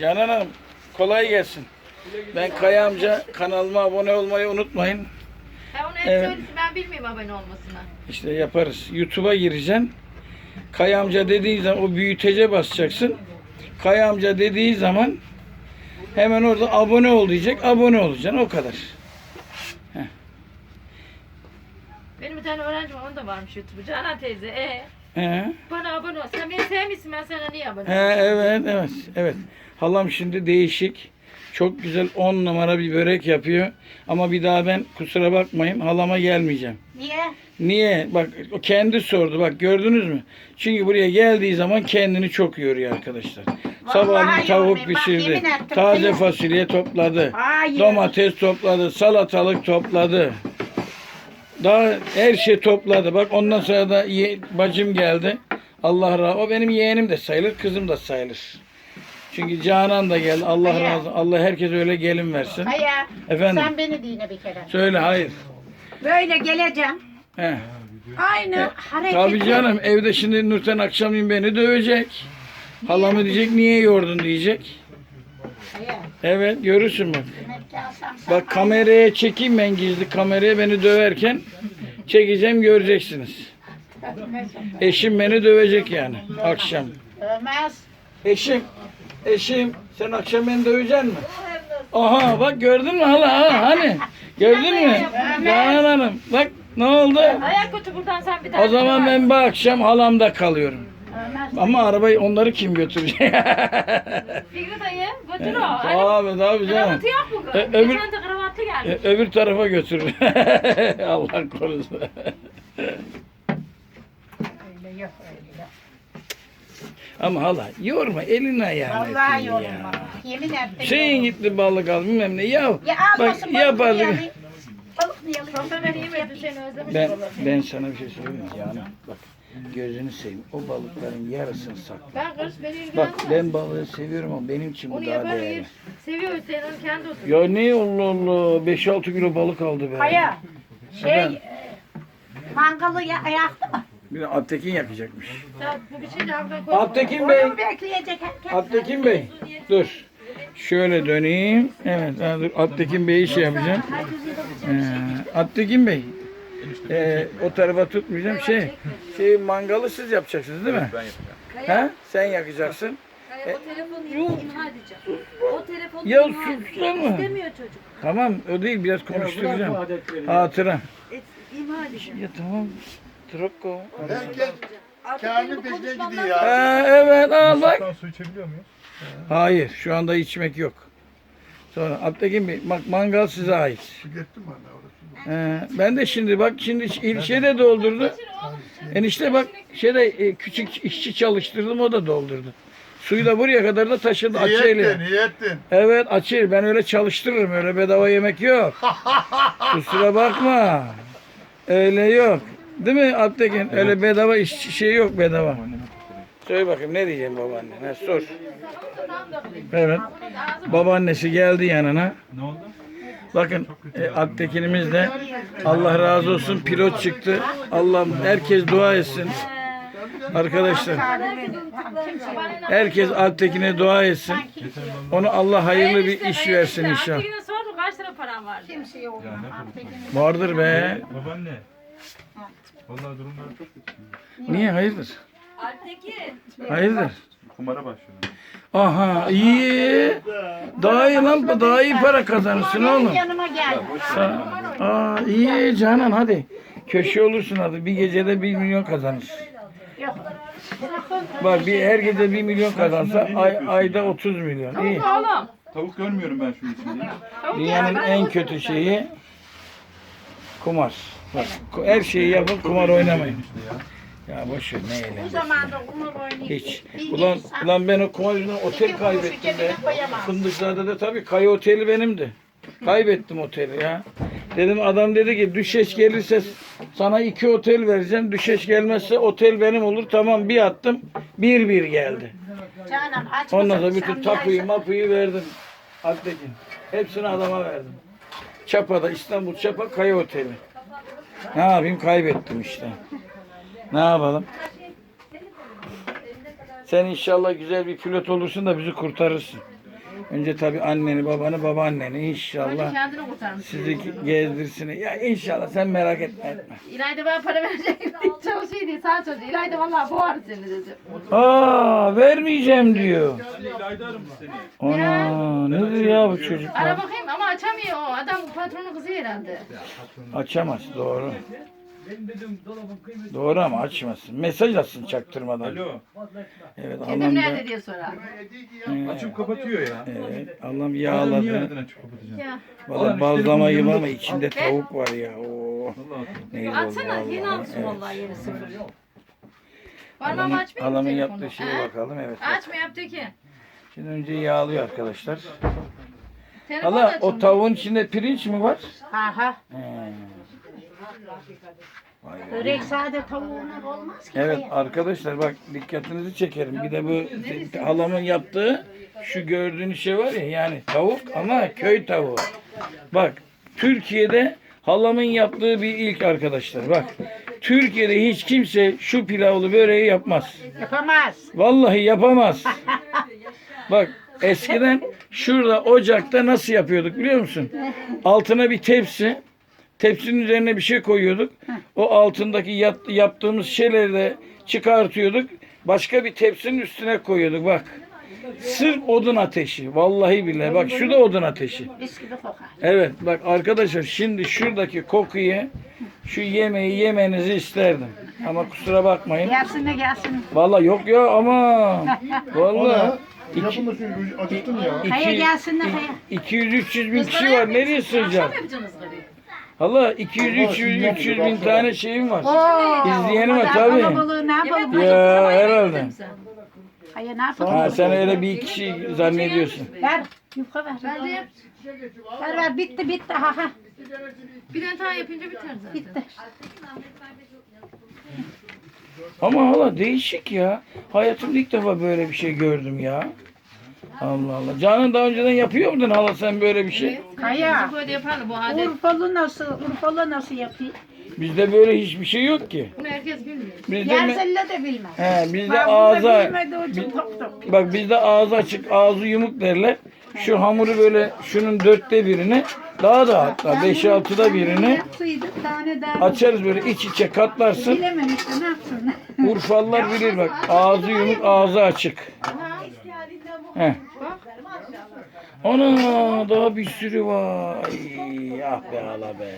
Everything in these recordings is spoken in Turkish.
Canan Hanım kolay gelsin. Ben Kaya amca kanalıma abone olmayı unutmayın. Ha onu hep Evet. ben bilmiyorum abone olmasını. İşte yaparız. YouTube'a gireceksin. Kaya amca dediğin zaman o büyütece basacaksın. Kaya amca dediği zaman hemen orada abone ol diyecek. Abone olacaksın. O kadar. Benim bir tane öğrencim onun da varmış YouTube'u. Canan teyze. E He. bana abone ol. Sen beni sevmişsin ben sana niye abone He, olayım? evet evet evet. Halam şimdi değişik. Çok güzel 10 numara bir börek yapıyor. Ama bir daha ben kusura bakmayın halama gelmeyeceğim. Niye? Niye? Bak o kendi sordu. Bak gördünüz mü? Çünkü buraya geldiği zaman kendini çok yoruyor arkadaşlar. Sabahleyin tavuk. Bak, pişirdi. yemin ettim Taze fasulye topladı. Hayır. Domates topladı. Salatalık topladı. Daha her şey topladı. Bak ondan sonra da ye- bacım geldi. Allah razı O benim yeğenim de sayılır, kızım da sayılır. Çünkü Canan da geldi. Allah Hayır. razı Allah herkese öyle gelin versin. Hayır. Efendim? Sen beni dinle bir kere. Söyle hayır. Böyle geleceğim. He. Aynı hareket. Tabii canım evde şimdi Nurten akşamleyin beni dövecek. Halamı diyecek niye yordun diyecek. Hayır. Evet görürsün bak. Bak kameraya çekeyim ben gizli kameraya beni döverken çekeceğim göreceksiniz. Eşim beni dövecek yani akşam. Ölmez. Eşim, eşim sen akşam beni dövecek mi? Aha bak gördün mü hala ha, hani? Gördün mü? Canan Hanım bak ne oldu? Ayak kötü buradan sen bir tane. O zaman ben bu akşam halamda kalıyorum. Ama arabayı onları kim götürecek? Fikri dayı götür o. Hani Abi tabii canım. kravatı yok mu? E, öbür- Geçen de kravatlı gelmiş. Ö- Öbür tarafa götürür. Allah korusun. Öyle yok öyle yok. Ama hala yorma elini ayağını. Vallahi ettin ya. Yemin ettim. Şeyin gitti balık al bilmem ne. Ya, Ya bak almasın balık alayım? Balık niye alayım? Çok da ben yemedim seni. Ben, ben sana bir şey söyleyeyim mi canım. Bak gözünü seveyim. O balıkların yarısını sakla. Ben karış beni Bak ben balığı seviyorum ama benim için bu Onu daha yapar değerli. Seviyor Hüseyin onu kendi otur. Ya ne Allah Allah 5-6 kilo balık aldı be. Hayır. Şey, Efendim? e, mangalı ya, yaktı mı? Bir de Attekin yakacakmış. Ya bu bir şey de koy. Bey. Onu bekleyecek herkes. Attekin Bey. Dur. Şöyle döneyim. Evet. ha, dur. Attekin Bey'i şey yapacağım. Ee, Attekin Bey. Ee, o tarafa tutmayacağım. Şey, şey mangalı siz yapacaksınız değil mi? Ben yapacağım. Ha? Sen yakacaksın. Kaya o telefonu imha edeceğim. O telefonu Ya imha sussana. istemiyor çocuk. Tamam o değil biraz konuşturacağım. Hatıra. Et, imha edeceğim. Ya tamam. Trokko. Herkes Artık kendi benim peşine gidiyor ya. Ha, evet al bak. Su içebiliyor muyuz? Hayır şu anda içmek yok. Sonra Attekin Bey bak mangal size ait. Tükettim ben de orası. Ee, ben de şimdi bak şimdi ilçe de doldurdu. Enişte bak şeyde e, küçük işçi çalıştırdım o da doldurdu. Suyu da buraya kadar da taşıdı İyi açı eli. ettin, iyi ettin. Evet açı ben öyle çalıştırırım öyle bedava yemek yok. Kusura bakma. Öyle yok. Değil mi Attekin? Öyle bedava iş şey yok bedava. Söyle bakayım ne diyeceğim babaanne? Ne sor. Evet. Babaannesi geldi yanına. Ne oldu? Bakın e, Attekin'imiz de Allah razı olsun pilot çıktı. Allah'ım herkes dua etsin. Arkadaşlar herkes Altekin'e dua etsin. Onu Allah hayırlı bir iş versin inşallah. Kaç lira param. Vardır be. Babaanne. Vallahi durumları çok kötü. Niye hayırdır? Hayırdır? Kumara başladım. Aha iyi. Daha iyi lan daha iyi para kazanırsın oğlum. Yanıma gel. Aa iyi Canan hadi. Köşe olursun hadi. Bir gecede bir milyon kazanırsın. Yok. Bak bir her gece bir milyon kazansa ay, ayda 30 milyon. İyi. Oğlum. Tavuk görmüyorum ben şunun içinde. Dünyanın en kötü şeyi kumar. Bak, her şeyi yapın kumar oynamayın. Ya. Boş ver ne eğlencesi. zamanda kumar oynayıp Hiç. Ulan, ulan ben o kumar yüzünden otel kaybettim be. Fındıklar'da tabii Kaya Oteli benimdi. Kaybettim oteli ya. Dedim adam dedi ki düşeş gelirse sana iki otel vereceğim. Düşeş gelmezse otel benim olur. Tamam bir attım. Bir bir geldi. Canan aç Ondan sonra bütün tapuyu mapuyu verdim. Atletin. Hepsini adama verdim. Çapa'da İstanbul Çapa Kaya Oteli. Ne yapayım kaybettim işte. Ne yapalım? Sen inşallah güzel bir pilot olursun da bizi kurtarırsın. Önce tabii anneni, babanı, babaanneni inşallah kendini kurtarmış. sizi gezdirsin. Ya inşallah sen merak etme. etme. İlayda bana para verecek. Çalışıyor diye sağ çocuğu. İlayda vallahi boğar seni dedi. Aa vermeyeceğim diyor. Ana nedir ya bu Ara çocuklar? bakayım ama açamıyor o. Adam patronun kızı herhalde. Açamaz doğru. Doğru ama açmasın. Mesaj atsın çaktırmadan. Alo. Evet Dedim Allah'ım nerede da, diye sorar. Açıp kapatıyor ya. evet, Allah'ım Adam niye yağladı. nereden açıp kapatacağım? Ya. Valla bazlama gibi ama içinde tavuk var ya. Oo. Vallahi Ne güzel oldu Atsana yeni vallahi. alsın Evet. vallahi yeni sıfır. Parmağımı açmayayım mı halamın telefonu? yaptığı şeye Ha? bakalım. Evet. bak. Açma yaptı ki. Şimdi önce yağlıyor arkadaşlar. Telefon Hala o açılmıyor. tavuğun içinde pirinç mi var? Aha. He. Börek sade tavuğundan olmaz ki. Evet arkadaşlar bak dikkatinizi çekerim. Bir de bu halamın yaptığı şu gördüğünüz şey var ya yani tavuk ama köy tavuğu. Bak Türkiye'de halamın yaptığı bir ilk arkadaşlar. Bak Türkiye'de hiç kimse şu pilavlı böreği yapmaz. Yapamaz. Vallahi yapamaz. Bak eskiden şurada ocakta nasıl yapıyorduk biliyor musun? Altına bir tepsi, tepsinin üzerine bir şey koyuyorduk. O altındaki yat- yaptığımız şeyleri de çıkartıyorduk. Başka bir tepsinin üstüne koyuyorduk bak. Sırf odun ateşi. Vallahi billahi. Bak şu da odun ateşi. Evet bak arkadaşlar şimdi şuradaki kokuyu şu yemeği yemenizi isterdim. Ama kusura bakmayın. Gelsin de gelsin. Vallahi yok ya ama vallahi Yapın da şu acıktın ya. İki, gelsin de kaya. 200-300 bin kişi var. Nereye sığacak? Akşam yapacaksınız gari. Valla 200-300 bin tane şeyim var. Oo. İzleyenim var tabii. Kalabalığı ne yapalım? Ya herhalde. Kaya ne yapalım? Ha sen öyle bir kişi zannediyorsun. Ver. Yufka ver. Ben de yap. Ver ver bitti bitti. Ha ha. Bir tane daha yapınca biter zaten. Bitti. Ama hala değişik ya. Hayatımda ilk defa böyle bir şey gördüm ya. Allah Allah. Canan daha önceden yapıyor muydun hala sen böyle bir şey? Kaya. Biz böyle yaparlar bu adet. Urfalı nasıl? Urfalı nasıl yapıyor? Bizde böyle hiçbir şey yok ki. Bunu herkes bilmiyor. Bizde mi? Yerselle de bilmez. He, bizde Ben bunu ağza bilmediği için tok tok. Bak bizde ağzı açık, ağzı yumuk derler. Şu hamuru böyle şunun dörtte birini, daha da hatta beş altıda birini Yapsaydık tane daha. açarız böyle iç içe katlarsın. Bilememişti ne yapsın? Urfalılar bilir bak ağzı yumuk, ağzı açık. Heh. Ana daha bir sürü var. Ay, ah be hala be.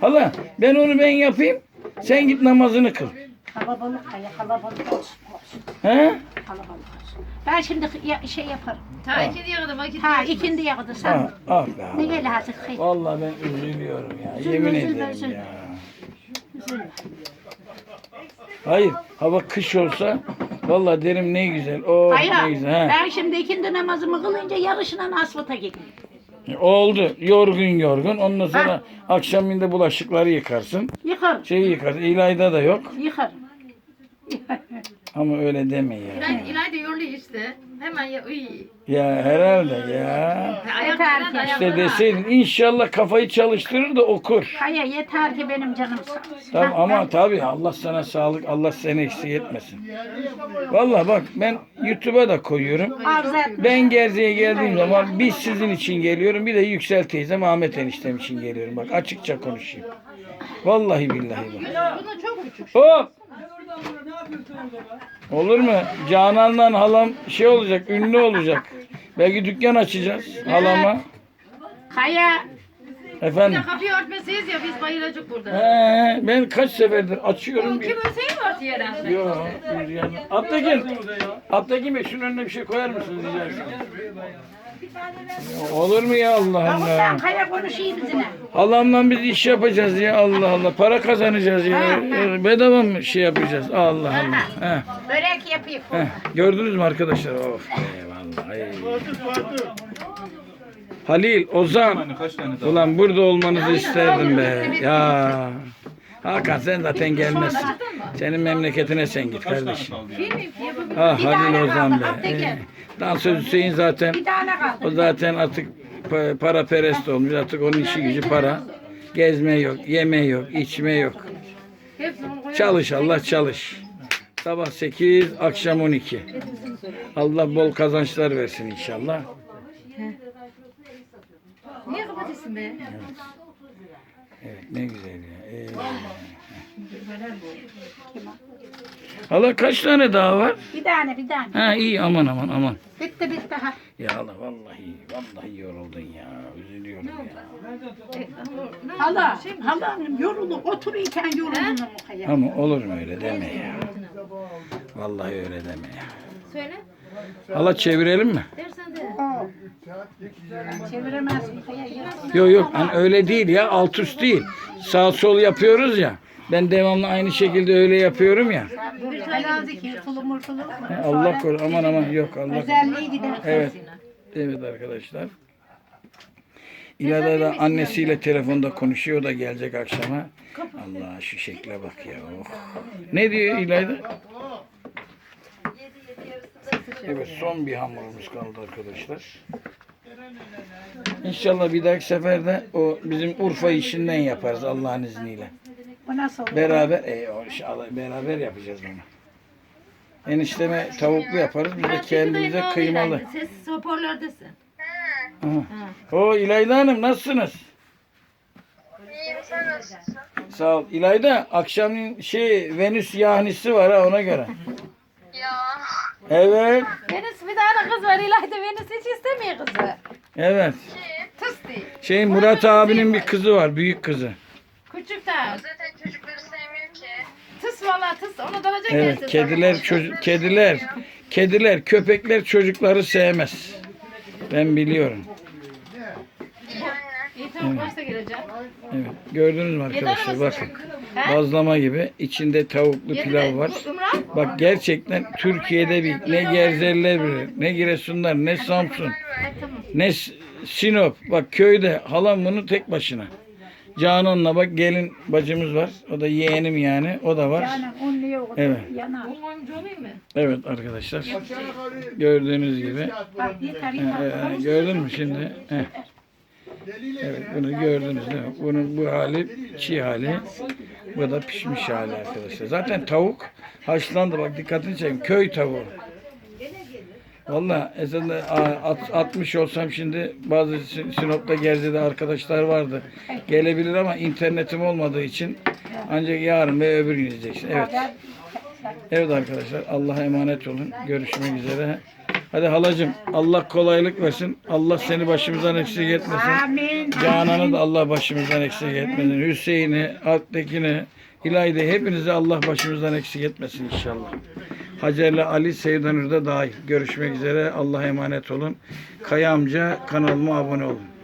Hala ben onu ben yapayım. Sen git namazını kıl. Kalabalık kaya kalabalık olsun olsun. He? Kalabalık olsun. Ben şimdi ya- şey yaparım. Ta ikinci yarıda vakit Ha geçmez. ikindi yakıdı sen. Ah, ah be Ne hala. gel hazır kıyım. Vallahi ben üzülüyorum ya. Üzülme, Yemin üzülme, ederim üzülme. ya. Hayır, hava kış olsa vallahi derim ne güzel. Oh Hayır. ne güzel. Ha. Ben şimdi ikindi namazımı kılınca yarışından asfalta gidiyorum. Oldu. Yorgun yorgun. Ondan sonra akşamında bulaşıkları yıkarsın. Yıkarım. Şeyi yıkarsın. İlayda da yok. Yıkarım. Ama öyle deme ya. İlay, İlay da yoruluyor işte. Hemen ya uy. Ya herhalde ya. Ayaklarına ki. İşte deseydin inşallah kafayı çalıştırır da okur. Kaya yeter ki benim canım sağ olsun. Tamam Ha, ama tabii Allah sana sağlık, Allah seni eksik etmesin. Vallahi bak ben YouTube'a da koyuyorum. ben Arzu etme. Ben Gerze'ye geldiğim zaman biz sizin için geliyorum. Bir de Yüksel teyzem Ahmet eniştem için geliyorum. Bak açıkça konuşayım. Vallahi billahi bak. Hop! Olur mu? Canan'la halam şey olacak, ünlü olacak. Belki dükkan açacağız halama. Kaya Efendim. Kapıyı örtmesiyiz ya biz bayılacak burada. He, ben kaç seferdir açıyorum. Kim ölseyim mi örtü yere? Yok. yani. Abdegin. Abdegin Bey şunun önüne bir şey koyar mısınız rica etsem? Olur mu ya Allah Davut'tan Allah. kaya konuşayım bizine. Halamla biz iş yapacağız ya Allah Allah. Para kazanacağız ya. Bedava mı şey yapacağız? Allah Allah. He, Börek yapayım. he. Gördünüz mü arkadaşlar? Of be vallahi. Halil, Ozan. Ulan burada olmanızı isterdim be. Ya. Hakan sen zaten gelmezsin. Senin memleketine sen git kardeşim. Ah Halil Ozan be. Ee, Dansöz Hüseyin zaten o zaten artık para perest olmuş. Artık onun işi gücü para. Gezme yok, yeme yok, içme yok. Çalış Allah çalış. Sabah 8, akşam 12. Allah bol kazançlar versin inşallah. Niye kapatıyorsun be? Evet ne güzel ya. Ee, Hala kaç tane daha var? Bir tane bir tane. Ha iyi aman aman aman. Bitti bitti ha. Ya hala vallahi vallahi yoruldun ya. Üzülüyorum ya. Hala, mi? hala yorulur. Otururken yorulur mukaya. Ama olur mu öyle deme ya. Vallahi öyle deme ya. Söyle. Hala çevirelim mi? Dersen de. Çeviremez mukaya. Yok yok hani öyle değil ya alt üst değil. Sağ sol yapıyoruz ya. Ben devamlı aynı şekilde öyle yapıyorum ya. Allah korusun aman aman yok Allah. Evet. Evet arkadaşlar. İlayda da annesiyle telefonda konuşuyor da gelecek akşama. Allah şu şekle bak ya. Oh. Ne diyor İlayda? Evet son bir hamurumuz kaldı arkadaşlar. İnşallah bir dahaki seferde o bizim Urfa işinden yaparız Allah'ın izniyle. Bu nasıl olur? Beraber e, o inşallah beraber yapacağız bunu. Enişteme tavuklu yaparız. Biz de kendimize kıymalı. Ses hoparlördesin. Aha. O İlayda Hanım nasılsınız? İyiyim sen nasılsın? Sağ ol. İlayda akşam şey Venüs yahnisi var ha ona göre. Ya Evet. Venüs bir tane kız var İlayda Venüs hiç istemiyor kızı. Evet. Tıs değil. Şey Murat abinin bir kızı var. Büyük kızı. Küçük de. zaten çocukları sevmiyor ki. Tıs valla tıs. Onu dalacak Evet. gelsin. Kediler çocuk kediler kediler köpekler çocukları sevmez. Ben biliyorum. İyi tamam kaçta geleceğim? Evet. Gördünüz mü arkadaşlar? Bakın. Bazlama gibi içinde tavuklu pilav var. Ümran. Bak gerçekten Türkiye'de bir ne Gerzeliler bilir, ne Giresunlar, ne Samsun, ne S- Sinop. Bak köyde halam bunu tek başına. Canan'la bak gelin bacımız var. O da yeğenim yani. O da var. Yani un niye o kadar Evet. yanar? Evet arkadaşlar. Gördüğünüz gibi. Bak yeter Ee, yeter. e, gördün mü şimdi? Heh. Evet bunu gördünüz değil mi? Bunun bu hali çiğ hali. Bu da pişmiş hali arkadaşlar. Zaten tavuk haşlandı bak dikkatini çekin. Köy tavuğu. Valla esasında a- at, atmış olsam şimdi bazı Sin- Sinop'ta Gerze'de arkadaşlar vardı. Gelebilir ama internetim olmadığı için ancak yarın ve öbür gün izleyeceksin. Evet. Evet arkadaşlar Allah'a emanet olun. Görüşmek üzere. Hadi halacığım Allah kolaylık versin. Allah seni başımızdan eksik etmesin. Amin. Canan'ı da Allah başımızdan eksik etmesin. Hüseyin'i, Alptekin'i, İlayda hepinizi Allah başımızdan eksik etmesin inşallah. Hacer'le Ali Seydanur da dahil. Görüşmek üzere. Allah'a emanet olun. Kaya amca kanalıma abone olun.